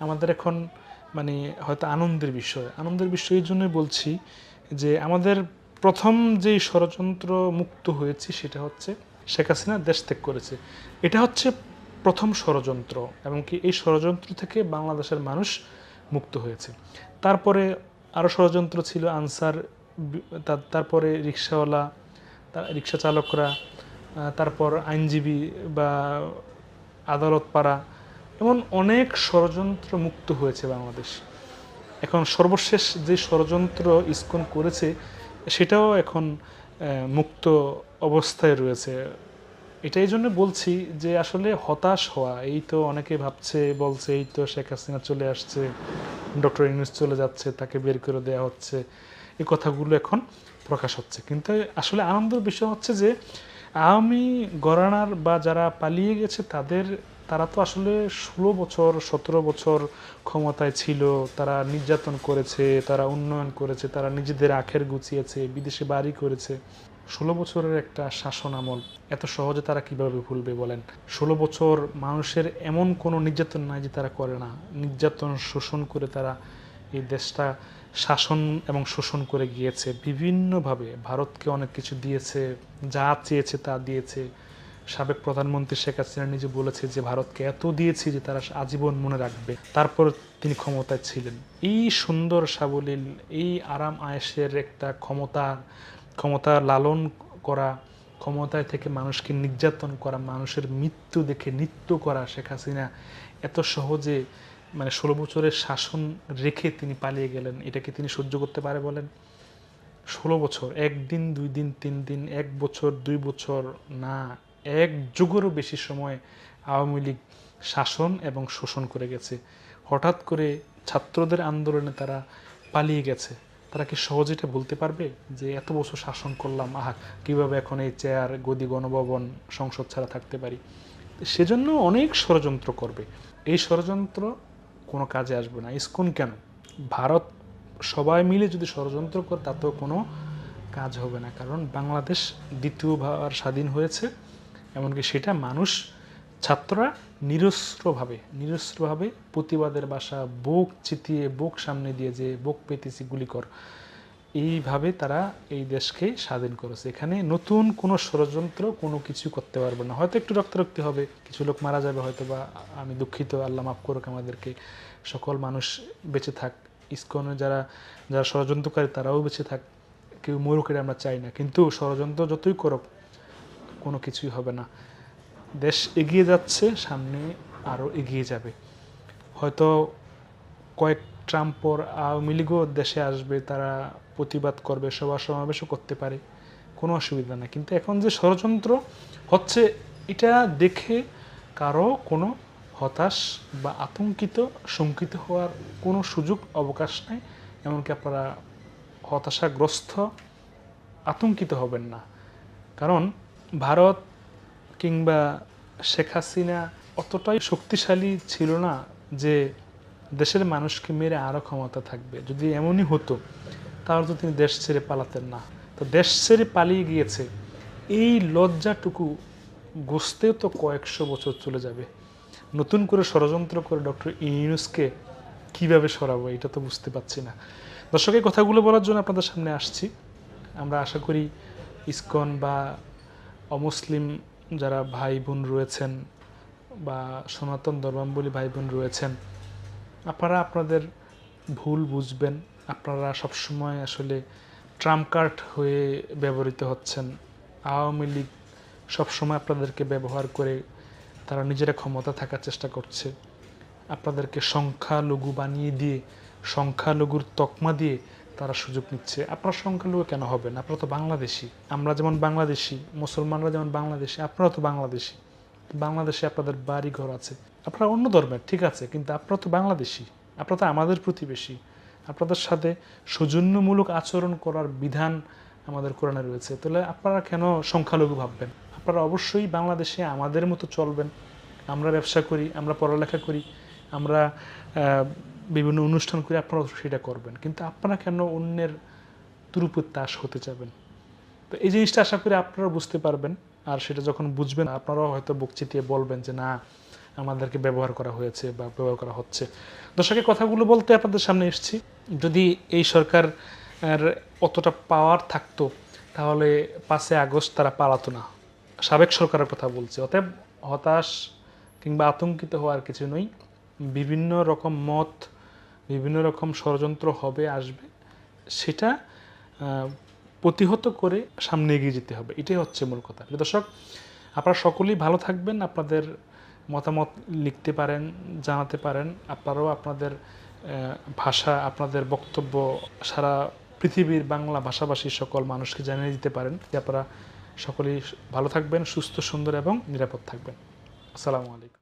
আমাদের এখন মানে হয়তো আনন্দের বিষয়। আনন্দের বিষয় এই জন্যই বলছি যে আমাদের প্রথম যে ষড়যন্ত্র মুক্ত হয়েছি সেটা হচ্ছে শেখ হাসিনা দেশ ত্যাগ করেছে। এটা হচ্ছে প্রথম ষড়যন্ত্র এবং কি এই ষড়যন্ত্র থেকে বাংলাদেশের মানুষ মুক্ত হয়েছে। তারপরে আরও ষড়যন্ত্র ছিল আনসার তার- তারপরে রিক্সাওয়ালা রিক্সা চালকরা তারপর আইনজীবী বা আদালত পাড়া এমন অনেক ষড়যন্ত্র মুক্ত হয়েছে বাংলাদেশ। এখন সর্বশেষ যে ষড়যন্ত্র ইস্কন করেছে, সেটাও এখন মুক্ত অবস্থায় রয়েছে। এটা এই জন্য বলছি যে আসলে হতাশ হওয়া, এই তো অনেকে ভাবছে, বলছে, এই তো শেখ হাসিনা চলে আসছে, ডক্টর ইউনুস চলে যাচ্ছে, তাকে বের করে দেওয়া হচ্ছে, এই কথাগুলো এখন প্রকাশ হচ্ছে। কিন্তু আসলে আনন্দের বিষয় হচ্ছে যে আওয়ামী গরানার বা যারা পালিয়ে গেছে, তাদের তারা তো আসলে ষোলো বছর, সতেরো বছর ক্ষমতায় ছিল, তারা নির্যাতন করেছে, তারা উন্নয়ন করেছে, তারা নিজেদের আখের গুছিয়েছে, বিদেশে বাড়ি করেছে। ষোলো বছরের একটা শাসন আমল, এত সহজে তারা কীভাবে ভুলবে বলেন? ষোলো বছর মানুষের এমন কোনো নির্যাতন নাই যে তারা করে না। নির্যাতন শোষণ করে তারা এই দেশটা শাসন এবং শোষণ করে গিয়েছে। বিভিন্নভাবে ভারতকে অনেক কিছু দিয়েছে, যা চেয়েছে তা দিয়েছে। সাবেক প্রধানমন্ত্রী শেখ হাসিনা নিজে বলেছে যে, ভারতকে এত দিয়েছি যে তারা আজীবন মনে রাখবে। তারপর তিনি ক্ষমতায় ছিলেন। এই সুন্দর সাবলীল, এই আরাম আয়েসের একটা ক্ষমতা ক্ষমতা লালন করা, ক্ষমতায় থেকে মানুষকে নির্যাতন করা, মানুষের মৃত্যু দেখে নৃত্য করা শেখ হাসিনা এত সহজে মানে ষোলো বছরের শাসন রেখে তিনি পালিয়ে গেলেন, এটাকে তিনি সহ্য করতে পারে বলেন? ষোলো বছর, একদিন, দুই দিন, তিন দিন, এক বছর, দুই বছর, না। এক যুগেরও বেশি সময় আওয়ামী লীগ শাসন এবং শোষণ করে গেছে। হঠাৎ করে ছাত্রদের আন্দোলনে তারা পালিয়ে গেছে। তারা কি সহজে এটা বলতে পারবে? যে এত বছর শাসন করলাম, আহা, কীভাবে এখন এই চেয়ার, গদি, গণভবন, সংসদ ছাড়া থাকতে পারি? সেজন্য অনেক ষড়যন্ত্র করবে। এই ষড়যন্ত্র কোনো কাজে আসবে না। ইসকন কেন? ভারত সবাই মিলে যদি ষড়যন্ত্র করে, তাতেও কোনো কাজ হবে না। কারণ বাংলাদেশ দ্বিতীয়বার স্বাধীন হয়েছে। এমনকি সেটা মানুষ, ছাত্ররা নিরস্ত্রভাবে নিরস্ত্রভাবে প্রতিবাদের বাসা, বুক চিতিয়ে, বুক সামনে দিয়ে যে, বুক পেতেছি গুলি কর এইভাবে তারা এই দেশকে স্বাধীন করেছে। এখানে নতুন কোনো ষড়যন্ত্র, কোনো কিছু করতে পারবে না। হয়তো একটু রক্তারক্তি হবে, কিছু লোক মারা যাবে হয়তো বা আমি দুঃখিত, আল্লাহ মাফ করুক আমাদেরকে। সকল মানুষ বেঁচে থাক ইস্কনে যারা যারা ষড়যন্ত্রকারী তারাও বেঁচে থাক, কেউ মরুক আমরা চাই না। কিন্তু ষড়যন্ত্র যতই করুক কোনো কিছুই হবে না। দেশ এগিয়ে যাচ্ছে, সামনে আরও এগিয়ে যাবে। হয়তো কয়েক ট্রাম্প পর আওয়ামী লীগও দেশে আসবে, তারা প্রতিবাদ করবে, সভা সমাবেশও করতে পারে। কোনো অসুবিধা নেই। কিন্তু এখন যে ষড়যন্ত্র হচ্ছে, এটা দেখে কারও কোনো হতাশ বা আতঙ্কিত, শঙ্কিত হওয়ার কোনো সুযোগ, অবকাশ নাই। এমনকি আপনারা হতাশাগ্রস্ত, আতঙ্কিত হবেন না। কারণ ভারত কিংবা শেখ হাসিনা অতটাই শক্তিশালী ছিল না যে দেশের মানুষকে মেরে আরও ক্ষমতা থাকবে। যদি এমনই হতো, তাহলে তো তিনি দেশ ছেড়ে পালাতেন না। তো দেশ ছেড়ে পালিয়ে গিয়েছে, এই লজ্জাটুকু ঘষতেও তো কয়েকশো বছর চলে যাবে। নতুন করে ষড়যন্ত্র করে ডক্টর ইউনুসকে কীভাবে সরাবো, এটা তো বুঝতে পারছি না। দর্শকের কথাগুলো বলার জন্য আপনাদের সামনে আসছি। আমরা আশা করি ইসকন বা অমুসলিম যারা ভাই বোন রয়েছেন বা সনাতন ধর্মাবলী ভাই বোন রয়েছেন, আপনারা আপনাদের ভুল বুঝবেন। আপনারা সবসময় আসলে ট্রাম্প কার্ড হয়ে ব্যবহৃত হচ্ছেন। আওয়ামী লীগ সবসময় আপনাদেরকে ব্যবহার করে তারা নিজেরা ক্ষমতা থাকার চেষ্টা করছে। আপনাদেরকে সংখ্যালঘু বানিয়ে দিয়ে, সংখ্যালঘুর তকমা দিয়ে তারা সুযোগ নিচ্ছে। আপনারা সংখ্যালঘু কেন হবেন? আপনারা তো বাংলাদেশি। আমরা যেমন বাংলাদেশি, মুসলমানরা যেমন বাংলাদেশি, আপনারা তো বাংলাদেশি। বাংলাদেশে আপনাদের বাড়ি ঘর আছে। আপনারা অন্য ধর্মের, ঠিক আছে, কিন্তু আপনারা তো বাংলাদেশি। আপনারা তো আমাদের প্রতিবেশী। আপনাদের সাথে সৌজন্যমূলক আচরণ করার বিধান আমাদের কোরআনে রয়েছে। তাহলে আপনারা কেন সংখ্যালঘু ভাববেন? আপনারা অবশ্যই বাংলাদেশে আমাদের মতো চলবেন। আমরা ব্যবসা করি, আমরা পড়ালেখা করি, আমরা বিভিন্ন অনুষ্ঠান করে আপনারা সেটা করবেন। কিন্তু আপনারা কেন অন্যের তুরুপের হতে যাবেন? তো এই জিনিসটা আশা করি আপনারা বুঝতে পারবেন। আর সেটা যখন বুঝবেন, আপনারাও হয়তো বুক চিতিয়ে বলবেন যে, না, আমাদেরকে ব্যবহার করা হয়েছে বা ব্যবহার করা হচ্ছে। দর্শকের কথাগুলো বলতে আপনাদের সামনে এসেছি। যদি এই সরকার অতটা পাওয়ার থাকতো, তাহলে পাঁচে আগস্ট তারা পালাতো না। সাবেক সরকারের কথা বলছে। অতএব হতাশ কিংবা আতঙ্কিত হওয়ার কিছু নই। বিভিন্ন রকম মত বিভিন্ন রকম ষড়যন্ত্র হবে, আসবে, সেটা প্রতিহত করে সামনে এগিয়ে যেতে হবে। এটাই হচ্ছে মূল কথা। দর্শক, আপনারা সকলেই ভালো থাকবেন, আপনাদের মতামত লিখতে পারেন, জানাতে পারেন, আপনারাও আপনাদের ভাষা, আপনাদের বক্তব্য সারা পৃথিবীর বাংলা ভাষাভাষী সকল মানুষকে জানিয়ে দিতে পারেন, যে আপনারা সকলেই ভালো থাকবেন, সুস্থ, সুন্দর এবং নিরাপদ থাকবেন। আসসালামু আলাইকুম।